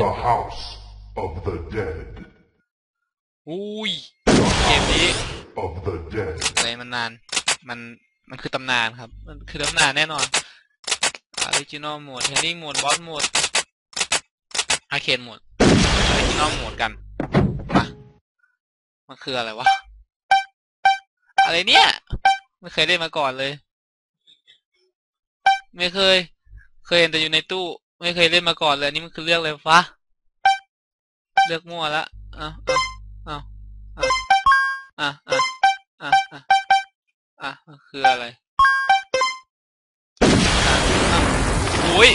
The House of the Dead. อุ้ย The เกมนี้ House of the Dead. อะไรมันนาน มัน มันคือตำนานครับ มันคือตำนานแน่นอนออริจินอลโหมดเทนนิ่งโหมดบอสโหมดอาร์เคนโหมดออริจินอลโหมดกัน มา มันคืออะไรวะ อะไรเนี่ย ไม่เคยเล่นมาก่อนเลย ไม่เคย เคยเห็นแต่อยู่ในตู้ ไม่เคยเล่นมาก่อนเลยอันนี่มันคือเรื่องอะไรฟะเลือกมั่วละเอาเอาเอาเอาอะอะอะอะอะมันคืออะไรอะอะอุ้ย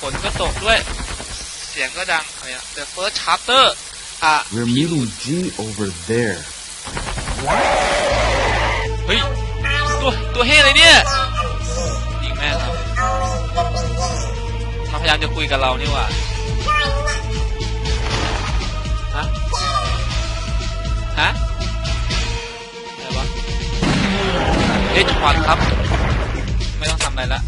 ฝนก็ตกด้วย เสียงก็ดังอะไรอะ The first chapter อะ We're meeting G over there. เฮ้ย ตัวตัวเฮ่อะไรเนี่ยยิ ยายามจะคุยกับเรานี่หว่าฮะ ฮะอะไรวะเฮ้ยช็อตครับ ไม่ต้องทำอะไรละ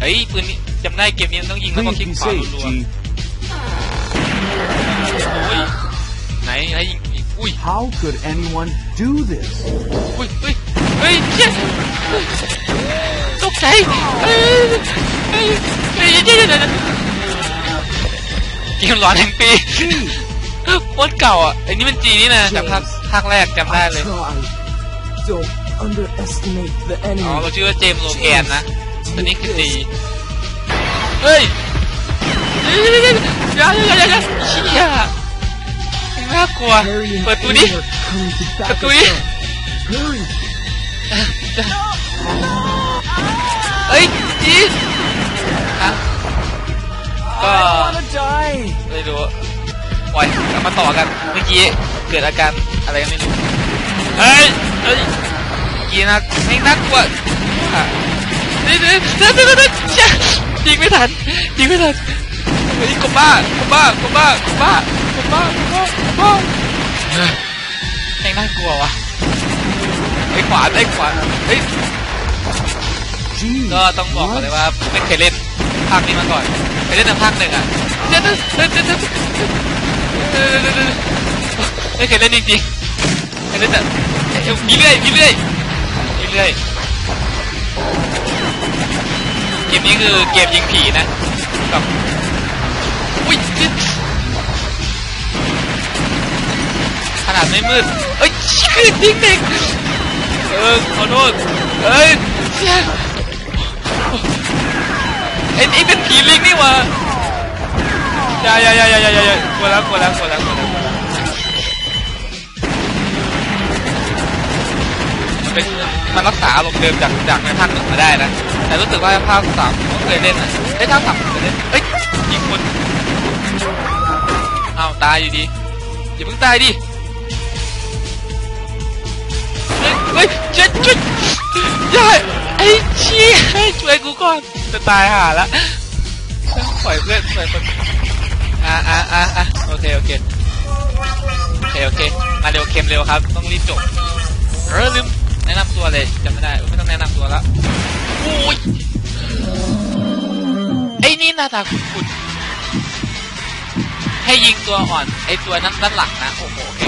เฮ้ยปืนนี้จำได้เกมนี้มันต้องยิงแล้วก็ Please คลิก be ขวา safe, รัว G. ๆโอ้ยไหนให้ยิงอีกอุ้ย How could anyone do this? อุ้ยเฮ้ยเฮ้ยเจ๊ตกใจเฮ้ย เฮ้ยเฮ้ยเดี๋ยวเดี๋ยวเดี๋ยวเกมร้อนแห่งปีโคตรเก่าอะไอ้นี่มันจีนี่นะจากภาคภาคแรกจำได้เลย อ๋อเราชื่อว่าเจมส์โลแกนนะตัวนี้คือจีเฮ้ยเยวเยวเยวเยวเยวเยวเยวเชี่ยน่ากลัว เปิดตัวนี้ Amy are coming to เปิด back ตัว ฮ้ยจีฮะก็ Wanna die! ไม่รู้ปล่อยกลับมาต่อกันเมื่อกี้เกิดอาการอะไรก็ไม่รู้เฮ้ยเฮ้ยเมื่อกี้นะไม่น่ากลัวอะเดี๋ยวเดี๋ยวเดี๋ยวเดี๋ยวเดี๋ยวเชี่ยยิงไม่ทันยิงไม่ทันเฮ้ยกบบ้ากบบ้ากบบ้ากบบ้ากบบ้ากบบ้ากบบ้าเฮ้ยแม่งน่ากลัวว่ะไอ้ยขวาไอ้ยขวาเฮ้ย G. ก็ต้องบอกเลยว่าไม่เคยเล่นภาคนี้มาก่อนเคยเล่นแต่ภาคหนึ่งอะไม่เคยเล่นจริงๆเคยเล่นแต่มีเรื่อยมีเรื่อยมีเรื่อยเกมนี้คือเกมยิงผีนะกับอุ้ยขนาดไม่มืดเอ้ยคือทิ้งเด็กเออขอโทษเอ้ย ไอ้ไอ้เป็นผีลิงนี่หว่าอย่าอย่าอย่าอย่าอย่าอย่ากลัวแล้วกลัวแล้วกลัวแล้วกลัวแล้วกลัวแล้วมันเป็นมันรักษาอารมณ์เดิมจากจากในภาคหนึ่งมาได้นะแต่รู้สึกว่าภาคสามผมเคยเล่นนะไอ้ภาคสามผมเคยเล่นเอ้ยยิงคนอ้าวตายอยู่ดีอย่าเพิ่งตายดิเฮ้ยเฮ้ยเจ็ดจุดย่าไอ้เชี่ยช่วยกูก่อน จะตายห่าละปล่อยเพื่อนปล่อยคนอ่าอ่าอ่าอ่าโอเคโอเคโอเคโอเคมาเร็วเค็มเร็วครับ ต้องรีบจบเออลืมแนะนำตัวเลยจำไม่ได้ไม่ต้องแนะนำตัวละโอ้ยไอ้นี่หน้าตาคุ้นให้ยิงตัวอ่อนไอ้ตัวนั้นด้านหลังนะโอ้โหโอเค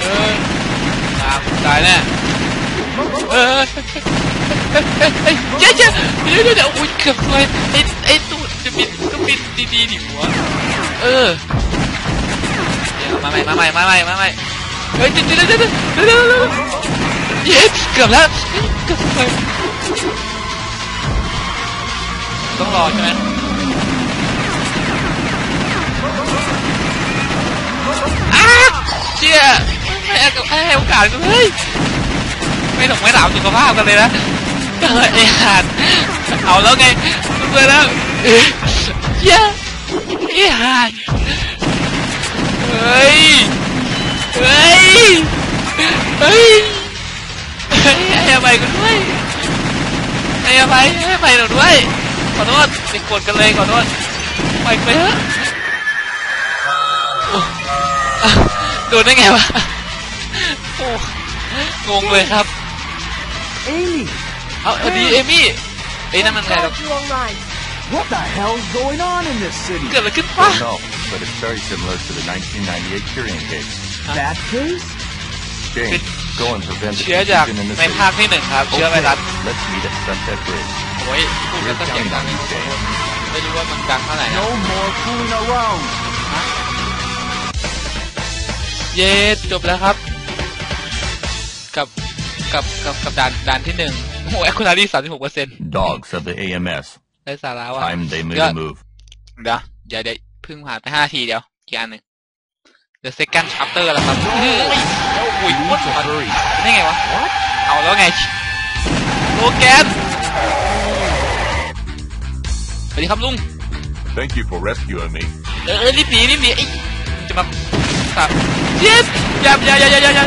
เออตามตายแน่ เออเฮ้ยเจ๊เจ๊เดี๋ยวเดี๋ยวเดี๋ยวอุ้ยเกือบเลยไอ้ไอ้ตูดจะบินก็บินดีๆดิหัวเออเดี๋ยวมาใหม่มาใหม่มาใหม่มาใหม่เฮ้ยเดี๋ยวเดี๋ยวเดี๋ยวเดี๋ยวเดี๋ยวเยวเย้เกือบแล้วเกือบเลยต้องรอใช่ไหมอ้าเชี่ยไม่ให้ไม่ให้โอกาสกูเลย ไม่ถกไม่ถามสุขภาพกันเลยนะเออไอ้ห่านเอาแล้วไงเพื่อนแล้วเอ้ยเย้ไอ้ห่านเฮ้ยเฮ้ยเฮ้ยเฮ้ยให้อภัยกูด้วยให้อภัยให้อภัยเราด้วยขอโทษติดกดกันเลยขอโทษไปไปเถอะโอ้อะโดนได้ไงวะโอ้งงเลยครับ Amy! How, uh, the, Amy! Amy naman meron. What the hell's going on in this city? Delicate pa! Oh, no, but it's very similar to the 1998 Tyrion case. Huh? That case? Jane, go and prevent the confusion in the city. Okay, let's meet at Sunset Bridge. We're counting on you, Jane. No more fooling around! เย้จบแล้วครับ กับ กับกับกับด่านด่านที่หนึ่งโอ้โหแอคคูนารีสามสิบหกเปอร์เซ็นต์ Dogs of the AMS ได้สาระว่ะ Time they made ว a move เดี๋ยวเดี๋ยวเพิ่งผ่านไปห้าทีเดียวอีกอันหนึ่ง The second chapter แล้วครับโอ้ยโอ้ยนี่ไงวะ เอาแล้วไงโลแกนสวัสดีครับลุง Thank you for rescuing me เออเออรีบหนีรีบหนีไอ้จะมาสับเย็บยับยับยับย่า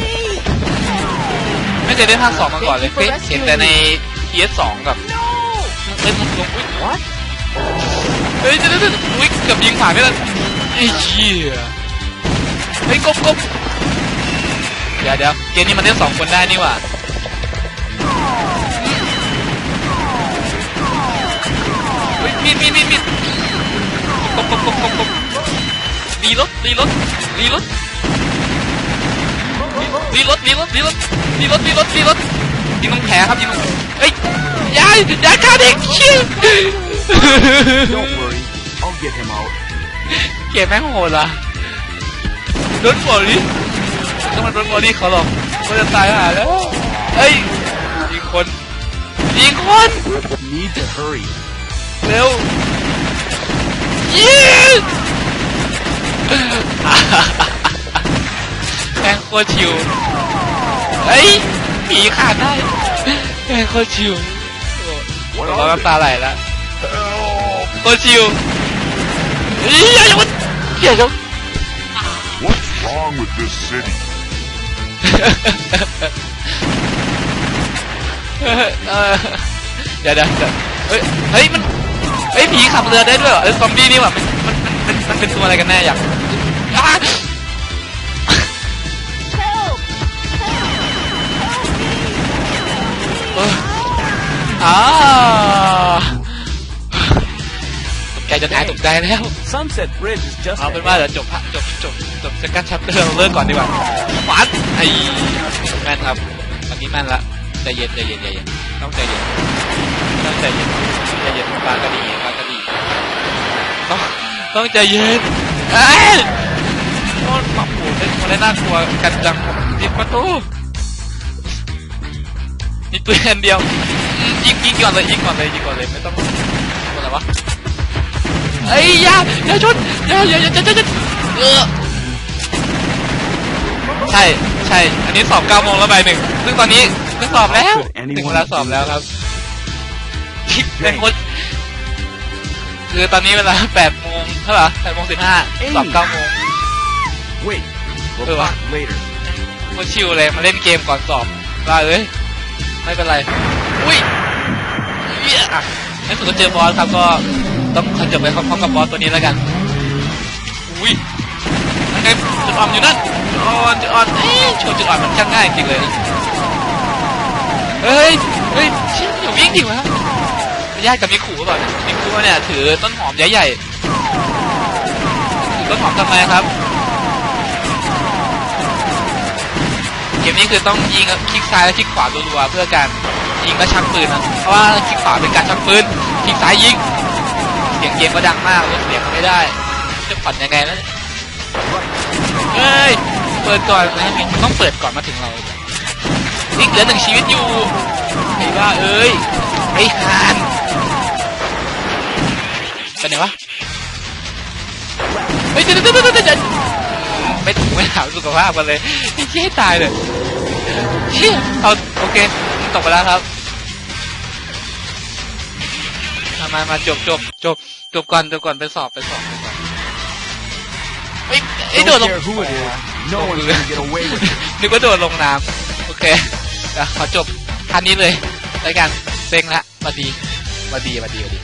ไม่เคยเล่นภาคสองมาก่อนเลยเคยเห็นแต่ใน PS2 กับเล่นลงอุ้ย What? เฮ้ยเดี๋ยวเดี๋ยวเดี๋ยวอุ้ยเกือบยิงผ่านไปแล้วไอ้เหี้ยเฮ้ยกบกบเดี๋ยวเดี๋ยวเกมนี้มันเล่นสองคนได้นี่หว่าเฮ้ยมีดมีดมีดมีดกบกบกบกบกบรีรถรีรถรีรถ รีรถรีรถรีรถรีรถรีรถรีรถยิงลงแผลครับยิงลงเฮ้ยอยาอยาฆ่าเด็กเชี่ย Don't worry, I'll get him out. เกมแม่งโหดละโดนบอลี่ต้องมาโดนบอลี่เขาหรอกเขาจะตายหาแล้วเฮ้ยยิงคนยิงคน Need to hurry. เร็วยิงแม่งโคตรชิวเฮ้ยผีขาดได้แม่งโคตรชิวโอ้เราน้ำตาไหลแล้วโคตรชิวเฮ้ยอย่าอย่าอย่าอย่า What's wrong with this city? เออเดี๋ยวเดี๋ยวเดี๋ยวเฮ้ยเฮ้ยมันเฮ้ยผีขับเรือได้ด้วยเหรอเออซอมบี้นี่หว่ามันมันมันมันเป็นตัวอะไรกันแน่อยาก อ่าตกใจจะตายตกใจแล้ว Sunset Bridge is just เอาเป็นว่า ahead. เดี๋ยวจบพะจบจบจบสกัดชัปเตอร์เราเลิกก่อนดีกว่าฟัดไอ้แม่นครับวันนี้แม่นละใจเย็นใจเย็นใจเย็นต้องใจเย็นต้องใจเย็นใจเย็นปากกระดีปากกระดีต้องต้องใจเย็นเอ้ยโอ้ปรับปูเป็นคนได้น่ากลัวกันจังปิดประตู มีปืนอันเดียวอืมยิงยิงก่อนเลยยิงก่อนเลยยิงก่อนเลยไม่ต้องอะไรวะเอ้ยอย่าอย่าชนอย่าอย่าอย่าอย่าอย่าเออใช่ใช่ อันนี้สอบเก้าโมงแล้วใบหนึ่งซึ่งตอนนี้ก็สอบแล้วถึงเวลาสอบแล้วครับเป็นคนคือตอนนี้เวลาแปดโมงเท่าไหร่แปดโมงสิบห้าสอบเก้าโมง Wait, we'll Who, uh? talk later. โคตรชิวเลยมาเล่นเกมก่อนสอบว่าเอ้ย ไม่เป็นไร อุ้ยเหี้ยอ่สุดก็เจอบอสครับก็ต้องขยับไปพร้อมกับบอสตัวนี้แล้วกัน อุ้ยยังไงจุดอ่อนอยู่นั่นจุดอ่อนจุดอ่อนเอ้ยโชว์จุดอ่อนมันช่างง่ายจริงเลยเฮ้ยเฮ้ยชี่อย่าวิ่งดิวะญาติกับมิขู่ก่อนมิขู่เนี่ยถือต้นหอมใหญ่ๆถือต้นหอมทำไมครับ เกมนี้คือต้องยิงคลิกซ้ายและคลิกขวารัวๆเพื่อการยิงและชักปืนนะเพราะว่าคลิกขวาเป็นการชักปืนคลิกซ้ายยิงเสียงเกมก็ดังมากเสียงไม่ได้จะผ่อนยังไงแล้วเฮ้ยเปิดก่อนนะมันต้องเปิดก่อนมาถึงเราอีกเหลือหนึ่งชีวิตอยู่ไอ้ว่าเอ้ยไอ้หานไปไหนวะเฮ้ยเดี๋ยวเดี๋ยวเดี๋ยวเดี๋ยวเดี๋ยว ไม่ถึงไม่ถามสุขภาพกันเลยไอ้เหี้ยให้ตายเลยเชี่ยเอาโอเคตกไปแล้วครับครับมามาจบจบจบจบก่อนจบก่อนไปสอบไปสอบไปสอบเฮ้ยไอ้ยโดด Don't ลง care who it is. No one's gonna get away with it. นึกว่าโดดลงน้ำโอเคเดี๋ยวขอจบทันนี้เลยรายการเซ็งละมาดีมาดีมาดีมาดี